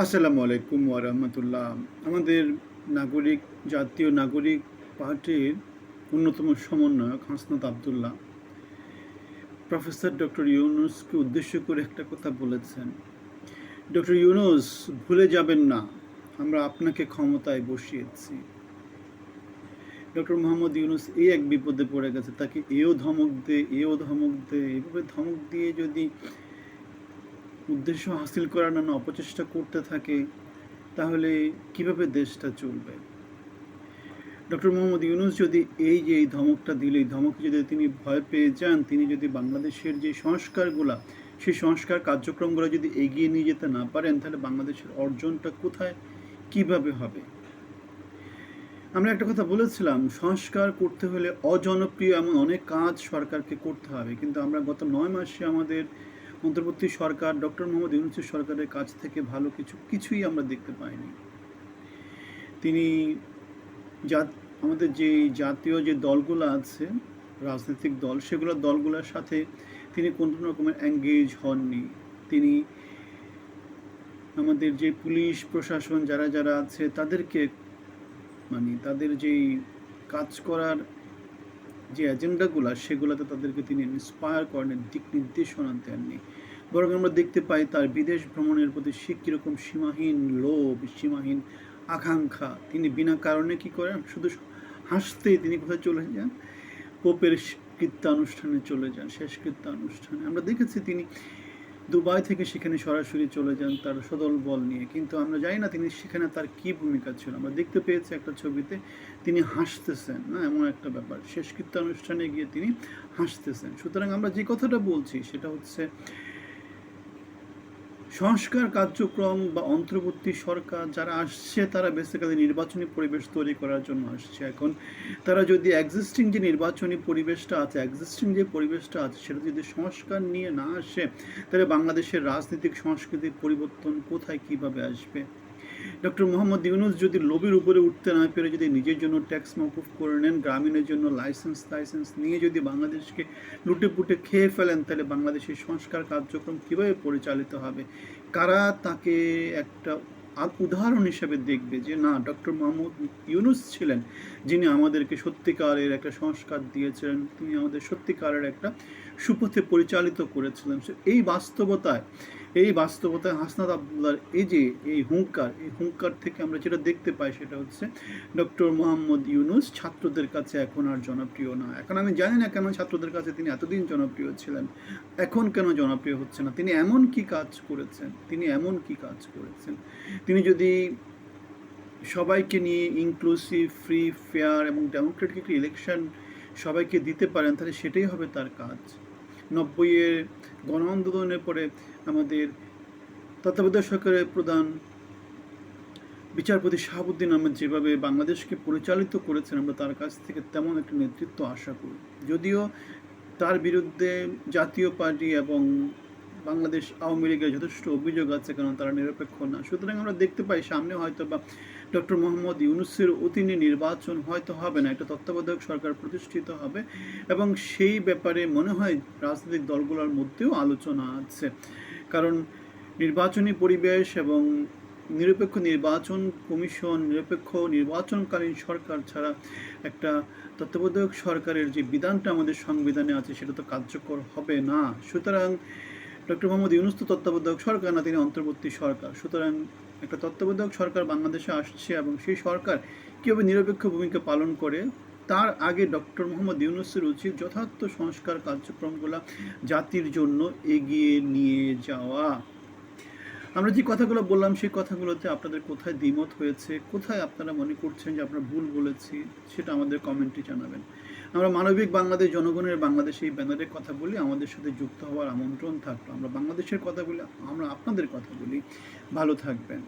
আসসালামু আলাইকুম ওরহমতুল্লাহ আমাদের নাগরিক, জাতীয় নাগরিক পার্টির অন্যতম সমন্বয়ক হাসনাত আবদুল্লাহ। প্রফেসর ডক্টর ইউনুসকে উদ্দেশ্য করে একটা কথা বলেছেন। ডক্টর ইউনুস, ভুলে যাবেন না, আমরা আপনাকে ক্ষমতায় বসিয়েছি। ডক্টর মোহাম্মদ ইউনুস এই এক বিপদে পড়ে গেছে, তাকে এও ধমক দে, এও ধমক দে, এভাবে ধমক দিয়ে যদি উদ্দেশ্য হাসিল করার নানা অপচেষ্টা করতে থাকে, তাহলে কীভাবে দেশটা চলবে? ডক্টর মোহাম্মদ ইউনুস যদি এই যে এই ধমকটা দিলে, এই ধমকে যদি তিনি ভয় পেয়ে যান, তিনি যদি বাংলাদেশের যে সংস্কারগুলা, সেই সংস্কার কার্যক্রমগুলো যদি এগিয়ে নিয়ে যেতে না পারেন, তাহলে বাংলাদেশের অর্জনটা কোথায়, কীভাবে হবে? আমরা একটা কথা বলেছিলাম, সংস্কার করতে হলে অজনপ্রিয় এমন অনেক কাজ সরকারকে করতে হবে, কিন্তু আমরা গত নয় মাসে আমাদের অন্তর্বর্তী সরকার, ডক্টর মোহাম্মদ ইউনুসের সরকারের কাছ থেকে ভালো কিছু, কিছুই আমরা দেখতে পাইনি। তিনি জাত আমাদের যে জাতীয় যে দলগুলো আছে, রাজনৈতিক দল সেগুলো দলগুলোর সাথে তিনি কোনো রকমের এঙ্গেজ হননি। তিনি আমাদের যে পুলিশ প্রশাসন যারা যারা আছে, তাদেরকে মানে তাদের যেই কাজ করার যে এজেন্ডাগুলো, সেগুলোতে তাদেরকে তিনি ইন্সপায়ার করেন দিক নির্দেশনা দেননি। বরং আমরা দেখতে পাই তার বিদেশ ভ্রমণের প্রতি সে কীরকম সীমাহীন লোভ, সীমাহীন আকাঙ্ক্ষা। তিনি বিনা কারণে কি করেন? শুধু হাসতেই তিনি কোথায় চলে যান? পোপের কৃত্যানুষ্ঠানে চলে যান শেষকৃত্যানুষ্ঠানে আমরা দেখেছি তিনি দুবাই থেকে সেখানে সরাসরি চলে যান তার সদল বল নিয়ে। কিন্তু আমরা জানি না তিনি সেখানে তার কি ভূমিকা ছিল। আমরা দেখতে পেয়েছি একটা ছবিতে তিনি হাসতেছেন, না? এমন একটা ব্যাপার। শেষকৃত্য অনুষ্ঠানে গিয়ে তিনি হাসতেছেন। সুতরাং আমরা যে কথাটা বলছি সেটা হচ্ছে সংস্কার কার্যক্রম বা অন্তর্বর্তী সরকার যারা আসছে, তারা বেসিক্যালি নির্বাচনী পরিবেশ তৈরি করার জন্য আসছে এখন। তারা যদি এক্সিস্টিং যে নির্বাচনী পরিবেশটা আছে এক্সিস্টিং যে পরিবেশটা আছে, সেটা যদি সংস্কার নিয়ে না আসে, তাহলে বাংলাদেশের রাজনৈতিক সংস্কৃতির পরিবর্তন কোথায়, কীভাবে আসবে? ডক্টর মোহাম্মদ ইউনুস যদি লোভের উপরে উঠতে না পেরে যদি নিজের জন্য ট্যাক্স মকুফ করে নেন, গ্রামীণের জন্য লাইসেন্স লাইসেন্স নিয়ে যদি বাংলাদেশকে লুটে পুটে খেয়ে ফেলেন, তাহলে বাংলাদেশের সংস্কার কার্যক্রম কীভাবে পরিচালিত হবে? কারা তাকে একটা উদাহরণ হিসেবে দেখবে যে, না, ডক্টর মোহাম্মদ ইউনুস ছিলেন যিনি আমাদেরকে সত্যিকারের একটা সংস্কার দিয়েছিলেন, তিনি আমাদের সত্যিকারের একটা সুপথে পরিচালিত করেছিলেন। এই বাস্তবতায় এই বাস্তবতায় হাসনাত আবদুল্লার এই যে, এই হুঙ্কার এই হুঙ্কার থেকে আমরা যেটা দেখতে পাই সেটা হচ্ছে ডক্টর মোহাম্মদ ইউনুস, ছাত্রদের কাছে এখন আর জনপ্রিয় না। এখন আমি জানি না কেন ছাত্রদের কাছে তিনি এতদিন জনপ্রিয় ছিলেন। এখন কেন জনপ্রিয় হচ্ছে না? তিনি এমন কি কাজ করেছেন? তিনি এমন কি কাজ করেছেন? তিনি যদি সবাইকে নিয়ে ইনক্লুসিভ ফ্রি ফেয়ার এবং ডেমোক্রেটিক ইলেকশন সবাইকে দিতে পারেন, তাহলে সেটাই হবে তার কাজ। নব্বইয়ের গণ আন্দোলনের পরে আমাদের তত্ত্বাবধায়ক সরকারের প্রধান বিচারপতি শাহাবুদ্দিন আহমেদ যেভাবে বাংলাদেশকে পরিচালিত করেছেন, আমরা তার কাছ থেকে তেমন একটা নেতৃত্ব আশা করি। যদিও তার বিরুদ্ধে জাতীয় পার্টি এবং বাংলাদেশ আওয়ামী লীগের যথেষ্ট অভিযোগ আছে, কারণ তারা নিরপেক্ষ না। সুতরাং আমরা দেখতে পাই, সামনে হয়তো বা ডক্টর মোহাম্মদ ইউনুসের অধীনে নির্বাচন হয়তো হবে না, একটা তত্ত্বাবধায়ক সরকার প্রতিষ্ঠিত হবে এবং সেই ব্যাপারে মনে হয় রাজনৈতিক দলগুলোর মধ্যেও আলোচনা আছে। কারণ নির্বাচনী পরিবেশ এবং নিরপেক্ষ নির্বাচন কমিশন, নিরপেক্ষ নির্বাচনকালীন সরকার ছাড়া একটা তত্ত্বাবধায়ক সরকারের যে বিধানটা আমাদের সংবিধানে আছে, সেটা তো কার্যকর হবে না। সুতরাং ডক্টর মোহাম্মদ ইউনুস তো তত্ত্বাবধায়ক সরকার না, তিনি অন্তর্বর্তী সরকার। সুতরাং একটা তত্ত্বাবধায়ক সরকার বাংলাদেশে আসছে এবং সেই সরকার কীভাবে নিরপেক্ষ ভূমিকা পালন করে, তার আগে ডক্টর মোহাম্মদ ইউনুসের উচিত যথার্থ সংস্কার কার্যক্রমগুলো জাতির জন্য এগিয়ে নিয়ে যাওয়া। আমরা যে কথাগুলো বললাম, সেই কথাগুলোতে আপনাদের কোথায় দ্বিমত হয়েছে, কোথায় আপনারা মনে করছেন যে আমরা ভুল বলেছি, সেটা আমাদের কমেন্টে জানাবেন। আমরা মানবিক বাংলাদেশ, জনগণের বাংলাদেশ এই ব্যানারের কথা বলি, আমাদের সাথে যুক্ত হওয়ার আমন্ত্রণ থাকল। আমরা বাংলাদেশের কথা বলি, আমরা আপনাদের কথা বলি। ভালো থাকবেন।